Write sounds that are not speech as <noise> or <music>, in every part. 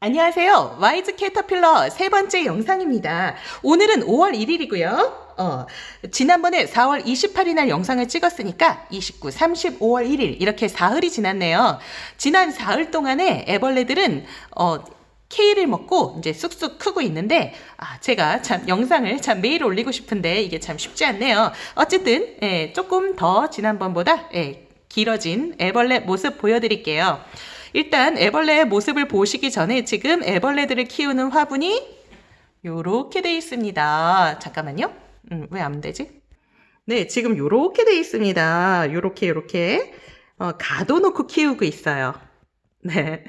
안녕하세요. 와이즈 캐터필러 세 번째 영상입니다. 오늘은 5월 1일이고요. 어, 지난번에 4월 28일 날 영상을 찍었으니까 29, 30, 5월 1일 이렇게 사흘이 지났네요. 지난 사흘 동안에 애벌레들은 어, 케일을 먹고 이제 쑥쑥 크고 있는데 아, 제가 참 영상을 참 매일 올리고 싶은데 이게 참 쉽지 않네요. 어쨌든 예, 조금 더 지난번보다 예, 길어진 애벌레 모습 보여드릴게요. 일단 애벌레의 모습을 보시기 전에 지금 애벌레들을 키우는 화분이 요렇게 돼 있습니다. 잠깐만요. 음, 왜 안 되지? 네, 지금 요렇게 돼 있습니다. 요렇게 요렇게 어, 가둬놓고 키우고 있어요. 네.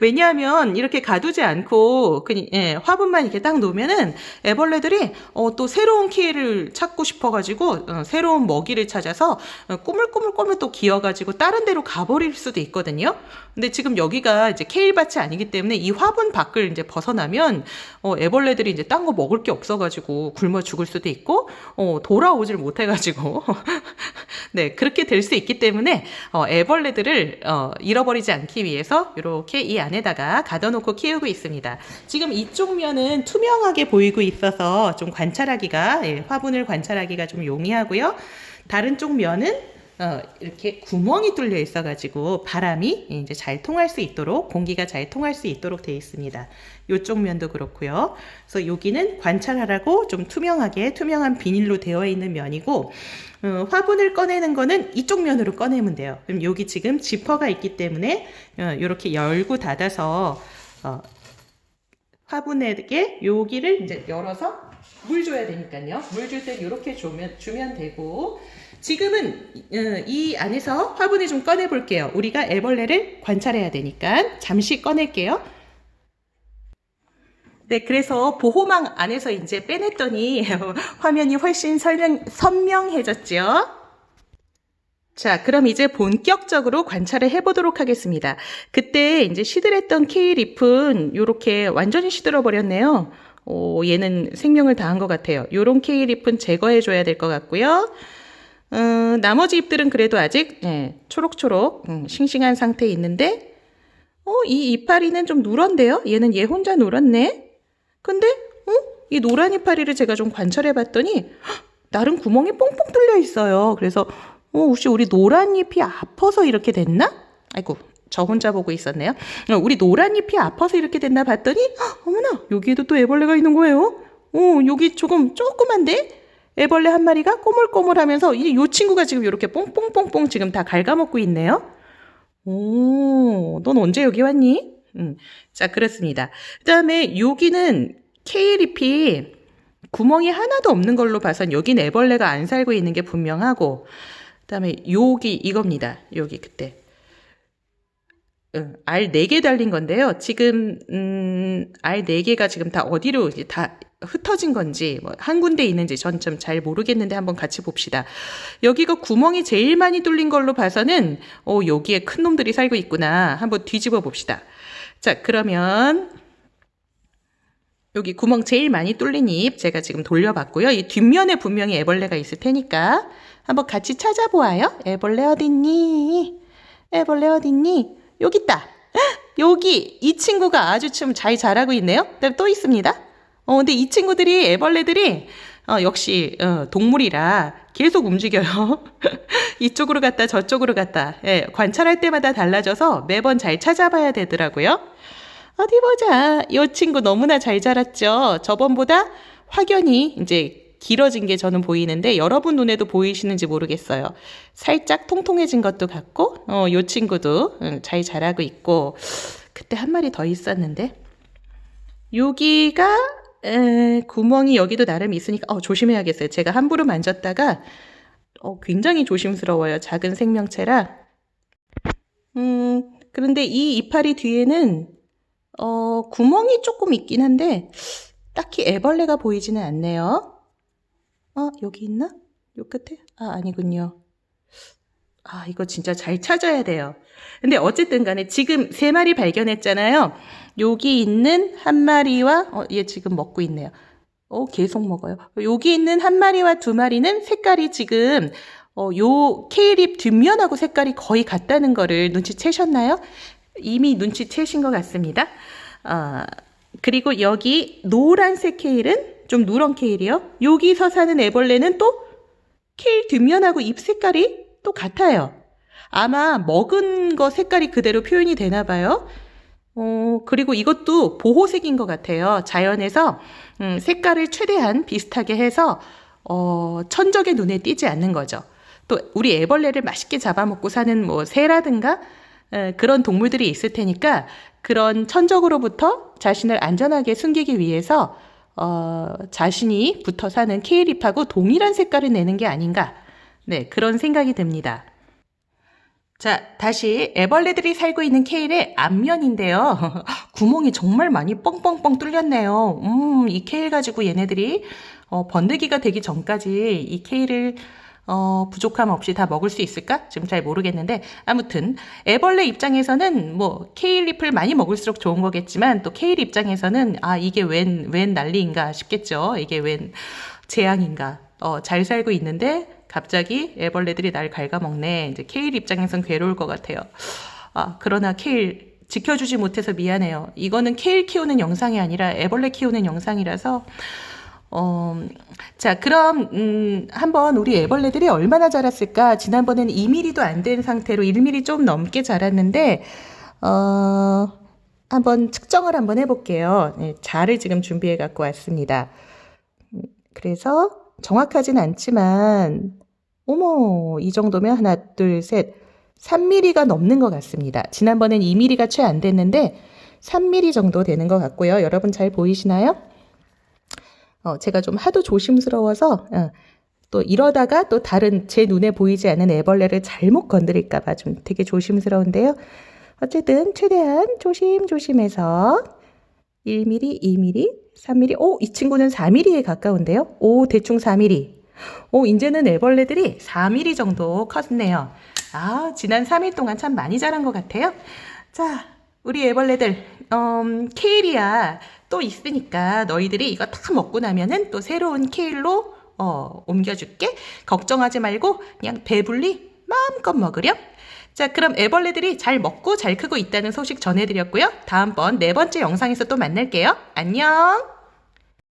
왜냐하면 이렇게 가두지 않고 그냥 예, 화분만 이렇게 딱 놓으면은 애벌레들이 어, 또 새로운 키를 찾고 싶어가지고 어, 새로운 먹이를 찾아서 어, 꼬물꼬물꼬물 또 기어가지고 다른 데로 가버릴 수도 있거든요. 근데 지금 여기가 이제 케일밭이 아니기 때문에 이 화분 밖을 이제 벗어나면 어, 애벌레들이 이제 딴 거 먹을 게 없어가지고 굶어 죽을 수도 있고 어, 돌아오질 못해가지고 <laughs> 네 그렇게 될 수 있기 때문에 어, 애벌레들을 어, 잃어버리지 않기 위해서 이렇게 이 안에다가 가둬놓고 키우고 있습니다. 지금 이쪽 면은 투명하게 보이고 있어서 좀 관찰하기가 예, 화분을 관찰하기가 좀 용이하고요. 다른 쪽 면은 어, 이렇게 구멍이 뚫려 있어 가지고 바람이 이제 잘 통할 수 있도록 공기가 잘 통할 수 있도록 되어 있습니다. 이쪽 면도 그렇고요. 그래서 여기는 관찰하라고 좀 투명하게 투명한 비닐로 되어 있는 면이고 어, 화분을 꺼내는 거는 이쪽 면으로 꺼내면 돼요. 그럼 여기 지금 지퍼가 있기 때문에 어, 이렇게 열고 닫아서 어, 화분에게 여기를 이제 열어서 물 줘야 되니까요. 물 줄 때 이렇게 주면, 주면 되고 지금은 어, 이 안에서 화분을 좀 꺼내 볼게요. 우리가 애벌레를 관찰해야 되니까 잠시 꺼낼게요. 네, 그래서 보호망 안에서 이제 빼냈더니 <laughs> 화면이 훨씬 설명, 선명해졌죠. 자, 그럼 이제 본격적으로 관찰을 해보도록 하겠습니다. 그때 이제 시들했던 케이잎은 이렇게 완전히 시들어 버렸네요. 오, 얘는 생명을 다한 것 같아요. 요런 케이잎은 제거해줘야 될 것 같고요. 어, 나머지 잎들은 그래도 아직 예, 초록초록 음, 싱싱한 상태에 있는데 어, 이 이파리는 좀 누런데요? 얘는 얘 혼자 누렇네? 근데 어? 이 노란 이파리를 제가 좀 관찰해 봤더니 나름 구멍이 뽕뽕 뚫려 있어요. 그래서 어, 혹시 우리 노란 잎이 아파서 이렇게 됐나? 아이고, 저 혼자 보고 있었네요. 어, 우리 노란 잎이 아파서 이렇게 됐나 봤더니 헉, 어머나 여기에도 또 애벌레가 있는 거예요. 어, 여기 조금 조그만데 애벌레 한 마리가 꼬물꼬물하면서 이 요 친구가 지금 이렇게 뽕뽕뽕뽕 지금 다 갉아먹고 있네요. 오, 넌 언제 여기 왔니? 음, 자 그렇습니다. 그다음에 여기는 케이잎이 구멍이 하나도 없는 걸로 봐선 여긴 애벌레가 안 살고 있는 게 분명하고 그다음에 여기 이겁니다. 여기 그때 응, 알 4개 달린 건데요. 지금 음, 알 4개가 지금 다 어디로 이제 다 흩어진 건지 뭐 한 군데 있는지 전 좀 잘 모르겠는데 한번 같이 봅시다. 여기가 구멍이 제일 많이 뚫린 걸로 봐서는 어, 여기에 큰 놈들이 살고 있구나. 한번 뒤집어 봅시다. 자, 그러면 여기 구멍 제일 많이 뚫린 잎 제가 지금 돌려봤고요. 이 뒷면에 분명히 애벌레가 있을 테니까 한번 같이 찾아보아요. 애벌레 어딨니? 애벌레 어딨니? 여기 있다. 헉, 여기 이 친구가 아주 좀 잘 자라고 있네요. 또 있습니다. 어, 근데 이 친구들이 애벌레들이 어, 역시 어, 동물이라 계속 움직여요. <laughs> 이쪽으로 갔다 저쪽으로 갔다. 예, 관찰할 때마다 달라져서 매번 잘 찾아봐야 되더라고요. 어디 보자. 이 친구 너무나 잘 자랐죠. 저번보다 확연히 이제 길어진 게 저는 보이는데 여러분 눈에도 보이시는지 모르겠어요. 살짝 통통해진 것도 같고, 어, 요 친구도 응, 잘 자라고 있고, 그때 한 마리 더 있었는데, 여기가 에, 구멍이 여기도 나름 있으니까 어, 조심해야겠어요. 제가 함부로 만졌다가 어, 굉장히 조심스러워요. 작은 생명체라. 음, 그런데 이 이파리 뒤에는 어, 구멍이 조금 있긴 한데 딱히 애벌레가 보이지는 않네요. 어, 여기 있나? 요 끝에? 아, 아니군요. 아, 이거 진짜 잘 찾아야 돼요. 근데 어쨌든 간에 지금 세 마리 발견했잖아요. 여기 있는 한 마리와, 어, 얘 지금 먹고 있네요. 어, 계속 먹어요. 여기 있는 한 마리와 두 마리는 색깔이 지금, 어, 요 케일잎 뒷면하고 색깔이 거의 같다는 거를 눈치채셨나요? 이미 눈치채신 것 같습니다. 어, 그리고 여기 노란색 케일은 좀 누런 케일이요. 여기서 사는 애벌레는 또 케일 뒷면하고 잎 색깔이 또 같아요. 아마 먹은 거 색깔이 그대로 표현이 되나 봐요. 어, 그리고 이것도 보호색인 것 같아요. 자연에서 음, 색깔을 최대한 비슷하게 해서 어, 천적의 눈에 띄지 않는 거죠. 또 우리 애벌레를 맛있게 잡아먹고 사는 뭐 새라든가 에, 그런 동물들이 있을 테니까 그런 천적으로부터 자신을 안전하게 숨기기 위해서 어, 자신이 붙어 사는 케일잎하고 동일한 색깔을 내는 게 아닌가. 네, 그런 생각이 듭니다. 자, 다시 애벌레들이 살고 있는 케일의 앞면인데요. <laughs> 구멍이 정말 많이 뻥뻥뻥 뚫렸네요. 음, 이 케일 가지고 얘네들이 어, 번데기가 되기 전까지 이 케일을 어, 부족함 없이 다 먹을 수 있을까? 지금 잘 모르겠는데 아무튼 애벌레 입장에서는 뭐 케일 잎을 많이 먹을수록 좋은 거겠지만 또 케일 입장에서는 아 이게 웬 웬 난리인가 싶겠죠. 이게 웬 재앙인가. 어, 잘 살고 있는데 갑자기 애벌레들이 날 갉아먹네. 이제 케일 입장에선 괴로울 것 같아요. 아, 그러나 케일 지켜주지 못해서 미안해요. 이거는 케일 키우는 영상이 아니라 애벌레 키우는 영상이라서 어, 자, 그럼, 음, 한번 우리 애벌레들이 얼마나 자랐을까? 지난번에는 2mm도 안 된 상태로 1mm 좀 넘게 자랐는데, 어, 한번 측정을 한번 해볼게요. 네, 자를 지금 준비해 갖고 왔습니다. 음, 그래서 정확하진 않지만, 어머, 이 정도면 하나, 둘, 셋, 3mm가 넘는 것 같습니다. 지난번엔 2mm가 채 안 됐는데, 3mm 정도 되는 것 같고요. 여러분 잘 보이시나요? 어, 제가 좀 하도 조심스러워서, 어, 또 이러다가 또 다른 제 눈에 보이지 않는 애벌레를 잘못 건드릴까봐 좀 되게 조심스러운데요. 어쨌든 최대한 조심조심해서 1mm, 2mm, 3mm, 오, 이 친구는 4mm에 가까운데요. 오, 대충 4mm. 오, 이제는 애벌레들이 4mm 정도 컸네요. 아, 지난 3일 동안 참 많이 자란 것 같아요. 자, 우리 애벌레들, 음, 케일이야 또 있으니까 너희들이 이거 다 먹고 나면은 또 새로운 케일로 어, 옮겨줄게. 걱정하지 말고 그냥 배불리 마음껏 먹으렴. 자, 그럼 애벌레들이 잘 먹고 잘 크고 있다는 소식 전해드렸고요. 다음번 네 번째 영상에서 또 만날게요. 안녕!